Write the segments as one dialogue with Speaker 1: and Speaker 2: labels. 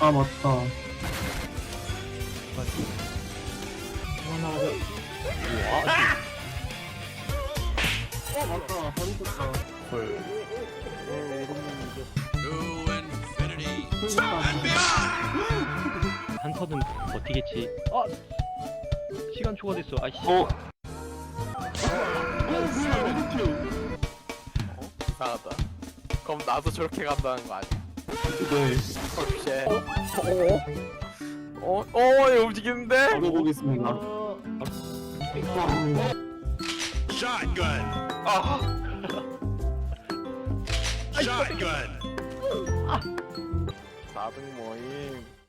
Speaker 1: 아 맞다. 어 맞다. 버리셨다.
Speaker 2: 한 턴은 버티겠지. 아! 시간 초과됐어. 아이씨.
Speaker 3: 어? 이상하다. 그럼 나도 저렇게 간다는 거 아니야?
Speaker 1: 네.
Speaker 3: 어? 어? 어? 얘 움직이는데?
Speaker 1: 바로 보겠습니다.
Speaker 4: Shotgun.
Speaker 3: 아!
Speaker 4: Shotgun.
Speaker 3: 4등 모임.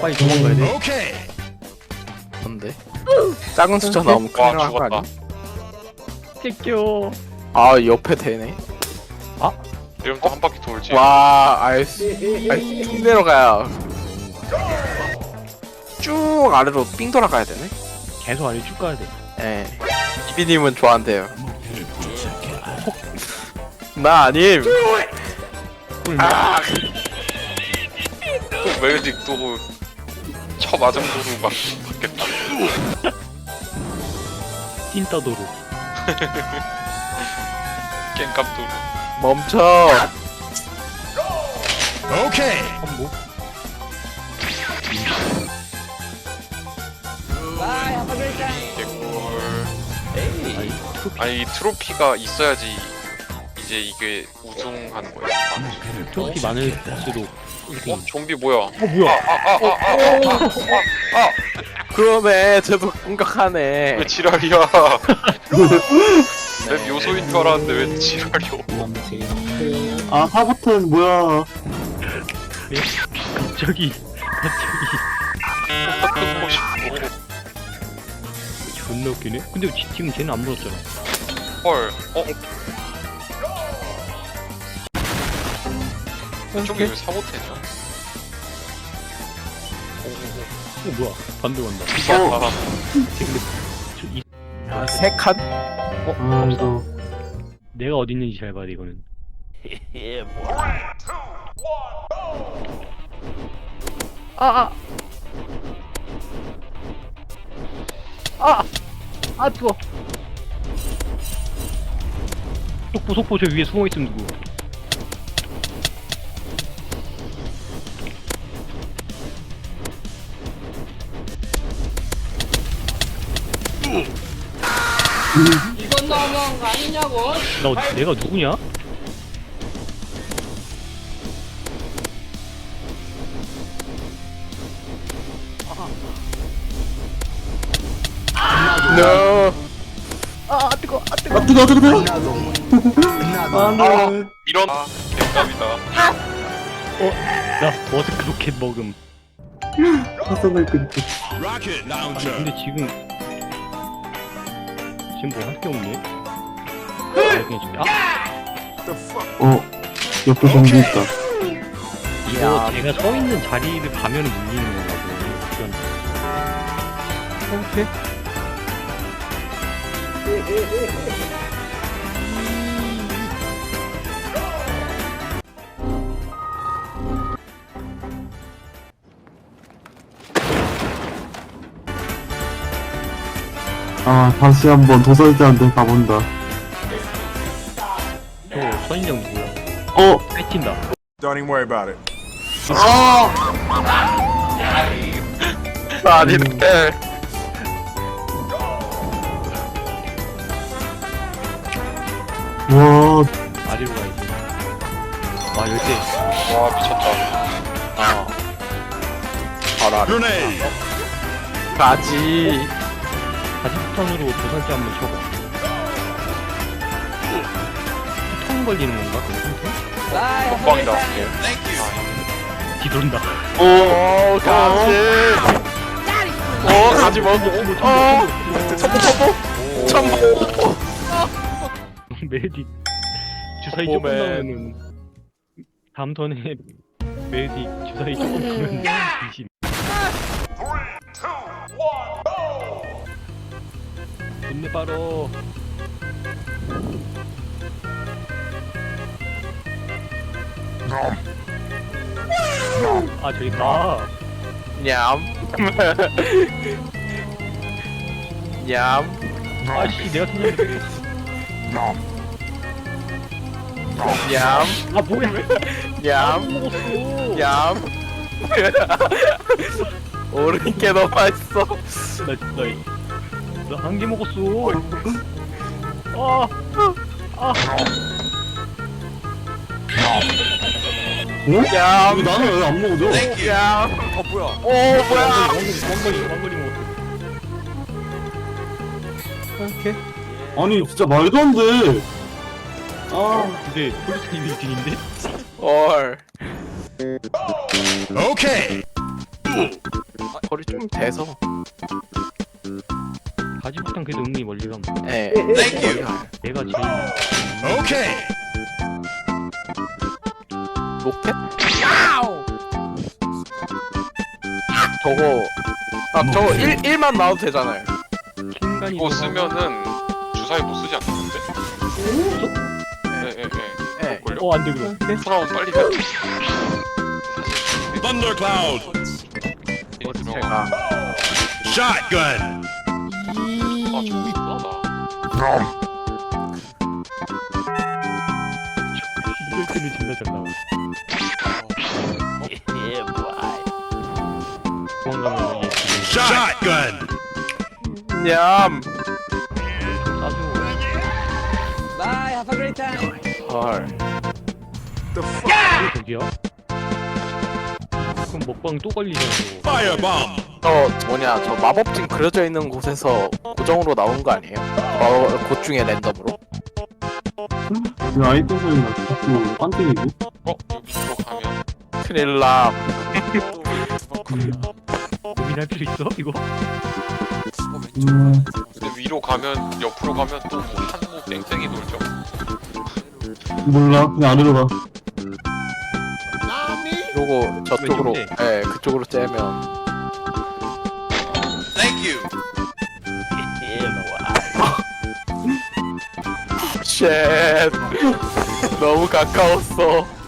Speaker 2: 빨리 도망가야 돼.
Speaker 4: Okay.
Speaker 3: 뭔데? 작은 숫자 나오면 큰일 날거
Speaker 5: 죽었다.
Speaker 3: 아니야?
Speaker 2: 껴.
Speaker 3: 아 옆에 되네.
Speaker 5: 이러면 또 한 바퀴 돌지.
Speaker 3: 와 아이씨. 아이 쭉 내려가야. 쭉 아래로 삥 돌아가야 되네.
Speaker 2: 계속 아래 쭉 가야 돼.
Speaker 3: 예. 이비님은 좋아한대요. 나 아님. 아,
Speaker 5: 또 메딕 또 쳐 맞은 도로 막 받겠다.
Speaker 2: 찐따도로.
Speaker 5: 깽값 도로.
Speaker 3: 멈춰.
Speaker 4: Okay.
Speaker 2: 한복.
Speaker 5: 개꿀.
Speaker 2: 아니, 트로피,
Speaker 5: 아니 이 트로피가 있어야지 이제 이게 우승하는 거야. 아,
Speaker 2: 트로피 많을수록.
Speaker 5: 어? 좀비 뭐야?
Speaker 2: 어, 뭐야?
Speaker 3: 그러네. 쟤도 공격하네.
Speaker 5: 왜 지랄이야? 내 묘소인 줄 알았는데 왜 지랄이야?
Speaker 1: 아 하버튼 뭐야?
Speaker 2: 갑자기,
Speaker 5: 싶어.
Speaker 2: 존나 웃기네. 근데 지, 지금 쟤는 안 물었잖아.
Speaker 5: 헐. 어? 저기 왜 사보태죠?
Speaker 2: 어, 뭐야? 반대 간다.
Speaker 5: 어? 아,
Speaker 2: 저, 이,
Speaker 3: 세 칸?
Speaker 2: 어,
Speaker 1: 아
Speaker 2: 없다.
Speaker 1: 이거
Speaker 2: 내가 어디 있는지 잘 봐야 돼, 이거는. 아, 아! 아! 아, 뜨거! 속보, 속보, 저 위에 숨어있음 누구?
Speaker 6: 이건 너무한 거 아니냐고?
Speaker 2: 나, 어디- 내가 누구냐?
Speaker 3: No.
Speaker 2: 아, 뜨거, 아, 뜨거!
Speaker 1: 아 뜨거 뜨거 뜨거. 안돼.
Speaker 5: 이런 아, 갱감이다.
Speaker 2: 나 머스크 로켓 먹음.
Speaker 1: 화성을 끊고.
Speaker 2: 근데 지금 지금 뭐 할 게 없네. 아, 아,
Speaker 1: 어 옆에 좀비 있다.
Speaker 2: 이거
Speaker 3: 야.
Speaker 2: 제가 서 있는 자리를 가면 물리는 거라고. 이건
Speaker 3: 오케이.
Speaker 1: 아 다시 한번 도살자한테 가본다.
Speaker 2: 저 선인장 누구야?
Speaker 1: 어
Speaker 2: 뺏긴다.
Speaker 4: Don't even worry about it.
Speaker 3: 나 아닌데.
Speaker 1: 와
Speaker 2: 아래로 가야지. 아 열쇠.
Speaker 5: 와 미쳤다.
Speaker 3: 아. 바로 아래.
Speaker 4: Grenade.
Speaker 3: 가지.
Speaker 2: 폭탄으로 도살자 한번 쳐봐. 한번 걸리는 건가?
Speaker 5: 먹방이 나올게요.
Speaker 2: 뒤돈다.
Speaker 3: 오 가지 오 가지 먹어 어 첨보 첨보 첨보
Speaker 2: 메딕 주사위
Speaker 3: 어,
Speaker 2: 조금
Speaker 3: 맨.
Speaker 2: 나오면은 다음 턴에 메딕 주사위 조금 나오면 귀신. 돈내 바로. 아 저기 있다.
Speaker 3: 냠 냠.
Speaker 2: 아씨 내가 찾는
Speaker 3: 냠.
Speaker 2: 아 뭐야?
Speaker 3: 냠.
Speaker 2: 먹었어.
Speaker 3: 냠. 오른 게 너무 맛있어.
Speaker 2: 나 진짜 나 한 개 먹었어. 아, 아,
Speaker 1: 어?
Speaker 3: 냠.
Speaker 1: 왜 나는 왜 안 먹어져?
Speaker 3: 냠.
Speaker 5: 어 뭐야?
Speaker 3: 오 뭐야?
Speaker 2: 왕거리, 왕거리, 왕거리 먹었어.
Speaker 1: 아니 진짜 말도 안 돼. 아
Speaker 2: 근데 폴리스님이 1등인데?
Speaker 3: 헐.
Speaker 4: Okay.
Speaker 3: 거리 좀 돼서.
Speaker 2: 바지부탄 그래도 은근히 멀리 감.
Speaker 3: 예.
Speaker 4: Thank you.
Speaker 2: 내가 제일
Speaker 4: Okay.
Speaker 3: 로켓? 저거 아 저거 1, 1만 나와도 되잖아요
Speaker 2: 킹간이
Speaker 5: 이거 쓰면은 주사위 못 쓰지 않겠는데? 예예예.
Speaker 3: 예.
Speaker 5: 걸려.
Speaker 2: 어, 안 돼, 그럼.
Speaker 5: 돌아오면 빨리 해.
Speaker 4: Thundercloud.
Speaker 3: 어,
Speaker 5: 들어가.
Speaker 3: 제가
Speaker 4: Shotgun.
Speaker 5: 아 저기 있다 나.
Speaker 2: 이럴 때는 진짜 잘 나와. 예, 도망가면 이게 지금
Speaker 4: Shotgun.
Speaker 3: 냠
Speaker 2: 싸주고.
Speaker 3: 헐.
Speaker 2: 이게 저기야? 그럼 먹방 또 걸리잖아.
Speaker 4: Firebomb.
Speaker 3: 저 뭐냐 저 마법진 그려져 있는 곳에서 고정으로 나오는 거 아니에요? 어, 곳 중에 랜덤으로?
Speaker 1: 그 아이템 소리가 자꾸 빤땡이고.
Speaker 5: 어 여기 들어가면
Speaker 3: 큰일 남
Speaker 2: 고민할 필요 있어? 이거?
Speaker 1: 음
Speaker 5: 근데 위로 가면 옆으로 가면 또 한국 땡땡이 돌죠.
Speaker 1: 몰라 그냥 안으로 가.
Speaker 3: 그리고 저쪽으로 예 그쪽으로 째면.
Speaker 4: Thank you.
Speaker 3: 쉣. 너무 가까웠어